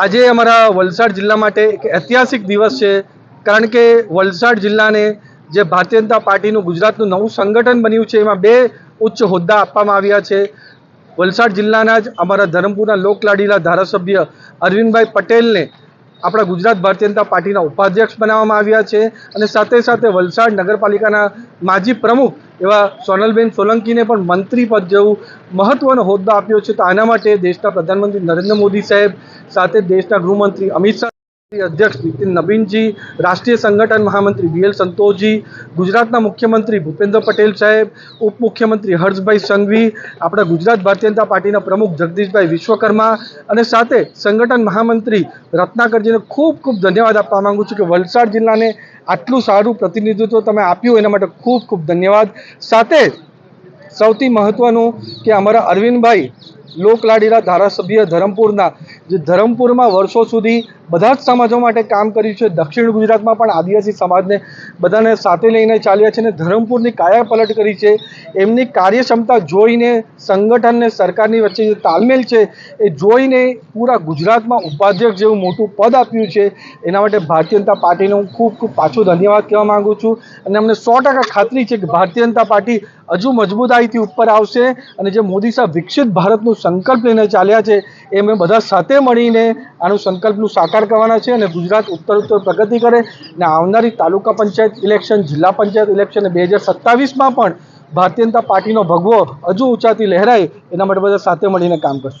આજે અમારા વલસાડ જિલ્લા માટે એક ઐતિહાસિક દિવસ છે, કારણ કે વલસાડ જિલ્લાને જે ભારતીય જનતા પાર્ટીનું ગુજરાતનું નવું સંગઠન બન્યું છે, એમાં બે ઉચ્ચ હોદ્દા આપવામાં આવ્યા છે. વલસાડ જિલ્લાના જ અમારા ધરમપુરના લોકલાડીલા ધારાસભ્ય અરવિંદભાઈ પટેલને આપણા ગુજરાત ભારતીય જનતા પાર્ટીના ઉપાધ્યક્ષ બનાવવામાં આવ્યા છે અને સાથે સાથે વલસાડ નગરપાલિકાના માજી પ્રમુખ એવા સોનલબેન સોલંકીને પણ મંત્રી પદ જેવું મહત્વનો હોદ્દો આપ્યો છે. તો આના માટે દેશના પ્રધાનમંત્રી નરેન્દ્ર મોદી સાહેબ સાથે દેશના ગૃહમંત્રી અમિત શાહ અધ્યક્ષ નીતિન નવીનજી, રાષ્ટ્રીય સંગઠન મહામંત્રી બી એલ સંતોષજી, ગુજરાતના મુખ્યમંત્રી ભૂપેન્દ્ર પટેલ સાહેબ, ઉપમુખ્યમંત્રી હર્ષભાઈ સંઘવી, આપણા ગુજરાત ભારતીય જનતા પાર્ટીના પ્રમુખ જગદીશભાઈ વિશ્વકર્મા અને સાથે સંગઠન મહામંત્રી રત્નાકરજીને ખૂબ ખૂબ ધન્યવાદ આપવા માંગુ છું કે વલસાડ જિલ્લાને આટલું સારું પ્રતિનિધિત્વ તમે આપ્યું એના માટે ખૂબ ખૂબ ધન્યવાદ. સાથે સૌથી મહત્વનું કે અમારા અરવિંદભાઈ લોકલાડીલા ધારાસભ્ય ધરમપુરના જે ધરમપુરમાં વર્ષો સુધી બધા જ સમાજો માટે કામ કર્યું છે. દક્ષિણ ગુજરાતમાં પણ આદિવાસી સમાજને બધાને સાથે લઈને ચાલ્યા છે અને ધરમપુરની કાયાપલટ કરી છે. એમની કાર્યક્ષમતા જોઈને સંગઠનને સરકારની વચ્ચે જે તાલમેલ છે એ જોઈને પૂરા ગુજરાતમાં ઉપાધ્યક્ષ જેવું મોટું પદ આપ્યું છે. એના માટે ભારતીય જનતા પાર્ટીને હું ખૂબ ખૂબ પાછું ધન્યવાદ કહેવા માગું છું. અને અમને સો ખાતરી છે કે ભારતીય જનતા પાર્ટી હજુ મજબૂતાઈથી ઉપર આવશે અને જે મોદી સાહેબ વિકસિત ભારતનું સંકલ્પ લઈને ચાલ્યા છે, એ અમે બધા સાથે મળીને આનું સંકલ્પનું સાકાર કરવાના છે અને ગુજરાત ઉત્તર ઉત્તર પ્રગતિ કરે અને આવનારી તાલુકા પંચાયત ઇલેક્શન, જિલ્લા પંચાયત ઇલેક્શન બે હજાર સત્તાવીસમાં પણ ભારતીય જનતા પાર્ટીનો ભગવો હજુ ઊંચાથી લહેરાય, એના માટે બધા સાથે મળીને કામ કરશું.